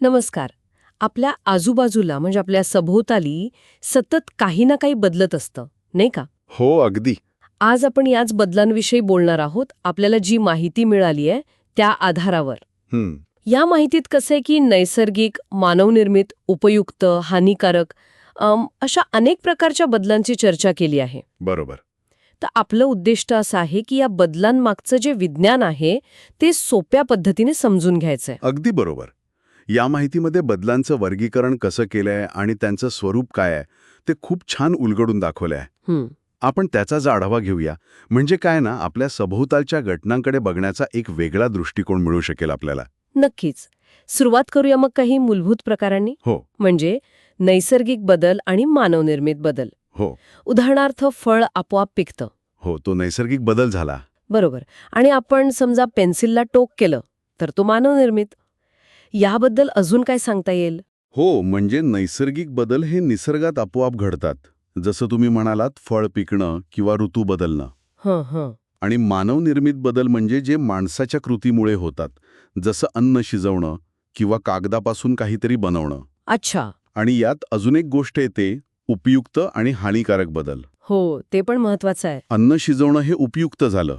नमस्कार. आपल्या आजूबाजूला म्हणजे आपल्या सभोवताली सतत काही ना काही बदलत असतं नाही का? हो अगदी. आज आपण याच बदलांविषयी बोलणार आहोत. आपल्याला जी माहिती मिळाली आहे त्या आधारावर. या माहितीत कसं आहे की नैसर्गिक मानवनिर्मित उपयुक्त हानिकारक अशा अनेक प्रकारच्या बदलांची चर्चा केली आहे. बरोबर. तर आपलं उद्दिष्ट असं आहे की या बदलांमागचं जे विज्ञान आहे ते सोप्या पद्धतीने समजून घ्यायचंय. अगदी बरोबर. या माहितीमध्ये बदलांचं वर्गीकरण कसं केलंय आणि त्यांचं स्वरूप काय आहे ते खूप छान उलगडून दाखवलं आहे आपण त्याचाच आढावा घेऊया. म्हणजे काय ना आपल्या सभोवतालच्या घटनांकडे बघण्याचा एक वेगळा दृष्टिकोन मिळू शकेल आपल्याला. नक्कीच. सुरुवात करूया मग काही मूलभूत प्रकारांनी. हो. म्हणजे नैसर्गिक बदल आणि मानवनिर्मित बदल. हो. उदाहरणार्थ फळ आपोआप पिकतं. हो तो नैसर्गिक बदल झाला. बरोबर. आणि आपण समजा पेन्सिलला टोक केलं तर तो मानवनिर्मित. याबद्दल अजून काय सांगता येईल? हो म्हणजे नैसर्गिक बदल हे निसर्गात आपोआप घडतात. जसं तुम्ही म्हणालात फळ पिकणं किंवा ऋतू बदलणं. हं हं. आणि मानवनिर्मित बदल म्हणजे जे माणसाच्या कृतीमुळे होतात. जसं अन्न शिजवणं किंवा कागदापासून काहीतरी बनवणं. अच्छा. आणि यात अजून एक गोष्ट येते उपयुक्त आणि हानिकारक बदल. हो ते पण महत्वाचं आहे. अन्न शिजवणं हे उपयुक्त झालं.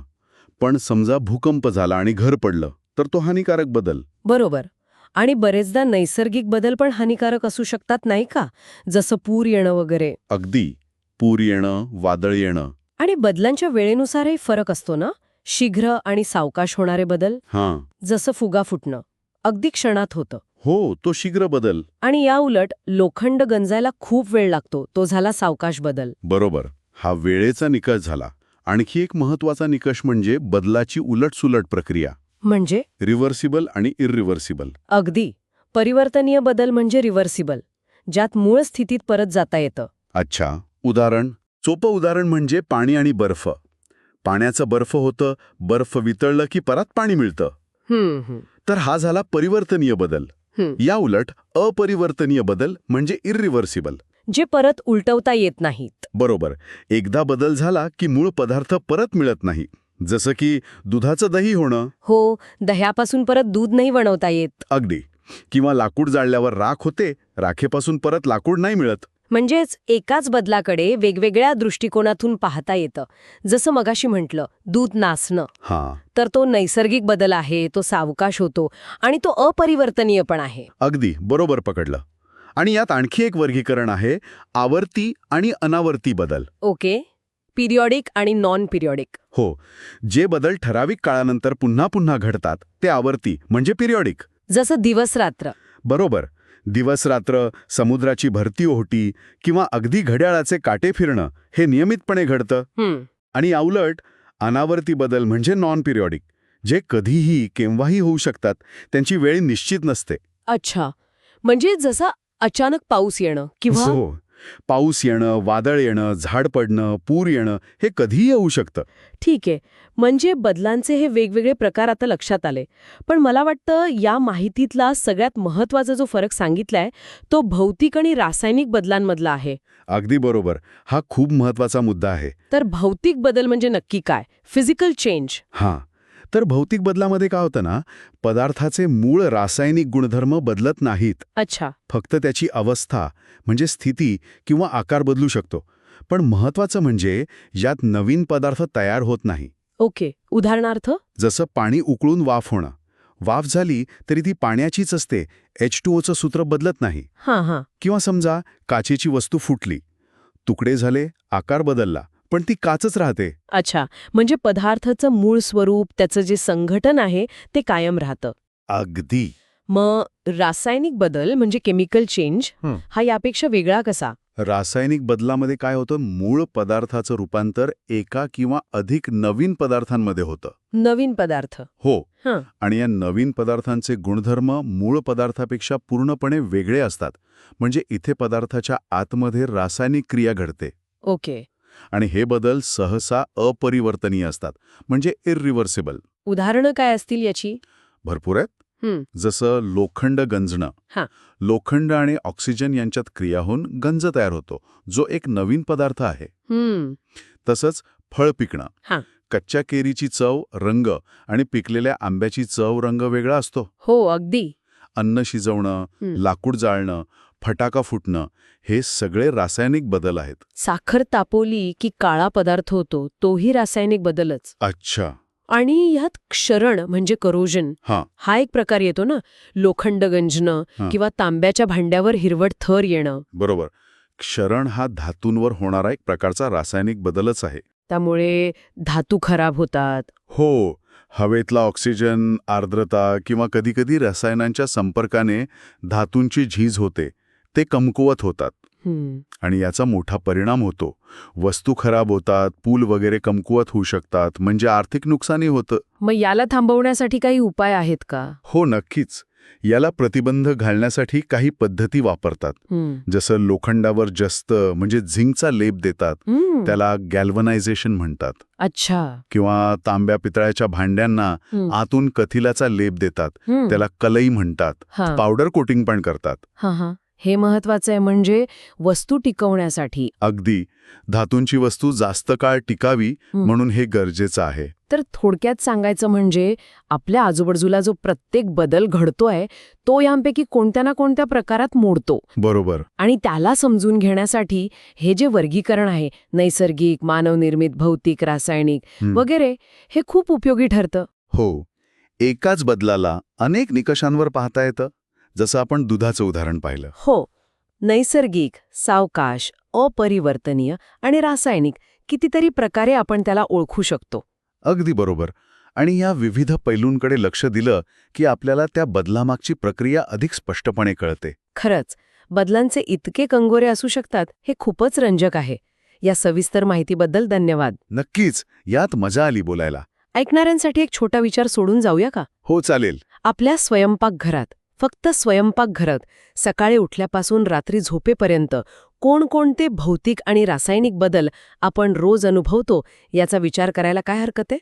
पण समजा भूकंप झाला आणि घर पडलं तर तो हानिकारक बदल. बरोबर. आणि बरेचदा नैसर्गिक बदल पण हानिकारक असू शकतात नाही का? जसं पूर येणं वगैरे. अगदी. पूर येणं वादळ येणं. आणि बदलांच्या वेळेनुसारही फरक असतो ना? शीघ्र आणि सावकाश होणारे बदल. हां. जसं फुगा फुटणं. अगदी क्षणात होतं. हो तो शीघ्र बदल. आणि या उलट लोखंड गंजायला खूप वेळ लागतो. तो झाला सावकाश बदल. बरोबर. हा वेळेचा निकष झाला. आणखी एक महत्त्वाचा निकष म्हणजे बदलाची उलटसुलट प्रक्रिया. म्हणजे? रिव्हर्सिबल आणि इरिव्हर्सिबल अगदी. परिवर्तनीय बदल म्हणजे रिव्हर्सिबल ज्यात मूळ स्थितीत परत जाता येतं. अच्छा. उदाहरण. सोपं उदाहरण म्हणजे पाणी आणि बर्फ. पाण्याचं बर्फ होतं बर्फ वितळलं की परत पाणी मिळतं. तर हा झाला परिवर्तनीय बदल. या उलट अपरिवर्तनीय बदल म्हणजे इरिव्हर्सिबल जे परत उलटवता येत नाहीत. बरोबर. एकदा बदल झाला की मूळ पदार्थ परत मिळत नाही. जसं की दुधाचं दही होणं. हो दह्यापासून परत दूध नाही बनवता येत. अगदी. किंवा लाकूड जाळल्यावर राख होते राखेपासून परत लाकूड नाही मिळत. म्हणजेच एकाच बदलाकडे वेगवेगळ्या दृष्टिकोनातून पाहता येतं. जसं मगाशी म्हटलं दूध नासणं. हां. तर तो नैसर्गिक बदल आहे तो सावकाश होतो आणि तो अपरिवर्तनीय पण आहे. अगदी बरोबर पकडलं. आणि यात आणखी एक वर्गीकरण आहे आवर्ती आणि अनावर्ती बदल. ओके. पिरियॉडिक आणि नॉन पिरियॉडिक हो जे बदल ठराविक काळानंतर पुन्हा पुन्हा घडतात ते आवर्ती म्हणजे पिरियॉडिक. जसं दिवस रात्र बरोबर. दिवस रात्र समुद्राची भरती ओहोटी किंवा अगदी घड्याळाचे काटे फिरणं हे नियमितपणे घडतं. आणि याउलट अनावर्ती बदल म्हणजे नॉन पिरियॉडिक जे कधीही केव्हाही होऊ शकतात त्यांची वेळ निश्चित नसते. अच्छा. म्हणजे जसं अचानक पाऊस येणं किंवा हो. पाऊस येणं वादळ येणं झाड पडणं पूर येणं हे कधीही येऊ शकतं. ठीक आहे. म्हणजे बदलांचे हे वेगवेगळे प्रकार आता लक्षात आले. पण मला वाटतं या माहितीतला सगळ्यात महत्त्वाचा जो फरक सांगितलाय तो भौतिक आणि रासायनिक बदलांमधला आहे. अगदी बरोबर. हा खूप महत्त्वाचा मुद्दा आहे. तर भौतिक बदल म्हणजे नक्की काय? फिजिकल चेंज हां. तर भौतिक बदलामध्ये काय होतं ना पदार्थाचे मूळ रासायनिक गुणधर्म बदलत नाहीत. अच्छा. फक्त त्याची अवस्था म्हणजे स्थिती किंवा आकार बदलू शकतो. पण महत्वाचं म्हणजे यात नवीन पदार्थ तयार होत नाही. ओके. उदाहरणार्थ? जसं पाणी उकळून वाफ होणं. वाफ झाली तरी ती पाण्याचीच असते एच टू ओचं सूत्र बदलत नाही. हां हां. किंवा समजा काचेची वस्तू फुटली. तुकडे झाले आकार बदलला. पण ती काचच राहते. अच्छा म्हणजे पदार्थाचं मूळ स्वरूप त्याचं जे संघटन आहे ते कायम राहतं. अगदी. मग रासायनिक बदल म्हणजे केमिकल चेंज हं. हा यापेक्षा वेगळा कसा? रासायनिक बदलामध्ये काय होतं? मूळ पदार्थाचं रूपांतर एका किंवा अधिक नवीन पदार्थांमध्ये होतं. नवीन पदार्थ. हो. हं. आणि या नवीन पदार्थांचे गुणधर्म मूळ पदार्थापेक्षा पूर्णपणे वेगळे असतात. म्हणजे इथे पदार्थाच्या आतमध्ये रासायनिक क्रिया घडते. ओके. आणि हे बदल सहसा अपरिवर्तनीय असतात म्हणजे इरिव्हर्सिबल उदाहरणं काय असतील याची? भरपूर आहेत. जसं लोखंड गंजणं. हां. लोखंड आणि ऑक्सिजन यांच्यात क्रिया होऊन गंज तयार होतो जो एक नवीन पदार्थ आहे. हम्म तसंच फळ पिकणं. हां. कच्च्या केरीची चव रंग आणि पिकलेल्या आंब्याची चव रंग वेगळा असतो. हो अगदी. अन्न शिजवणं. लाकूड जाळणं फटाका फुटणं हे सगळे रासायनिक बदल आहेत. साखर तापवली की काळा पदार्थ होतो तोही रासायनिक बदलच. अच्छा. आणि ह्यात क्षरण म्हणजे करोजन हां. हा एक प्रकार येतो ना लोखंड गंजणं. किंवा तांब्याच्या भांड्यावर हिरवट थर येणं. बरोबर. क्षरण हा धातूंवर होणारा एक प्रकारचा रासायनिक बदलच आहे. त्यामुळे धातू खराब होतात. हो. हवेतला ऑक्सिजन आर्द्रता किंवा कधीकधी रसायनांच्या संपर्काने धातूंची झीज होते. ते कमकुवत होतात. हं. आणि याचा मोठा परिणाम होतो. वस्तू खराब होतात पूल वगैरे कमकुवत होऊ शकतात म्हणजे आर्थिक नुकसानी होतं. मग याला थांबवण्यासाठी काही उपाय आहेत का? हो नक्कीच. याला प्रतिबंध घालण्यासाठी काही पद्धती वापरतात. हं. जसं लोखंडावर जस्त म्हणजे झिंकचा लेप देतात. हं. त्याला गॅल्वनायझेशन म्हणतात. अच्छा. किंवा तांब्या पितळाच्या भांड्यांना. आतून कथिलाचा लेप देतात. त्याला कलई म्हणतात. पावडर कोटिंग पण करतात. हां, महत्वाचं आहे म्हणजे वस्तू टिकवण्यासाठी. अगदी. धातूंची वस्तू जास्त काळ टिकावी. म्हणून हे गरजेचं आहे. तर थोडक्यात सांगायचं म्हणजे आपल्या आजूबाजूला जो प्रत्येक बदल घडतोय तो यांपैकी कोणत्या ना कोणत्या प्रकारात मोडतो. बरोबर. आणि त्याला समजून घेण्यासाठी हे जे वर्गीकरण आहे नैसर्गिक मानवनिर्मित भौतिक रासायनिक. वगैरे हे खूप उपयोगी ठरतं. हो. एकाच बदलाला अनेक निकषांवर पाहता येतं? जसं आपण दुधाचं उदाहरण पाहिलं. हो. नैसर्गिक सावकाश अपरिवर्तनीय आणि रासायनिक कितीतरी प्रकारे आपण त्याला ओळखू शकतो. अगदी बरोबर. आणि या विविध पैलूंकडे लक्ष दिलं की आपल्याला त्या बदलामागची प्रक्रिया अधिक स्पष्टपणे कळते. खरंच बदलांचे इतके कंगोरे असू शकतात हे खूपच रंजक आहे. या सविस्तर माहितीबद्दल धन्यवाद. नक्कीच यात मजा आली बोलायला. ऐकणाऱ्यांसाठी एक छोटा विचार सोडून जाऊया का? हो चालेल. आपल्या स्वयंपाकघरात. फक्त स्वयंपाकघरात सकाळी उठल्यापासून रात्री झोपेपर्यंत कोणकोणते भौतिक आणि रासायनिक बदल आपण रोज अनुभवतो याचा विचार करायला काय हरकत आहे?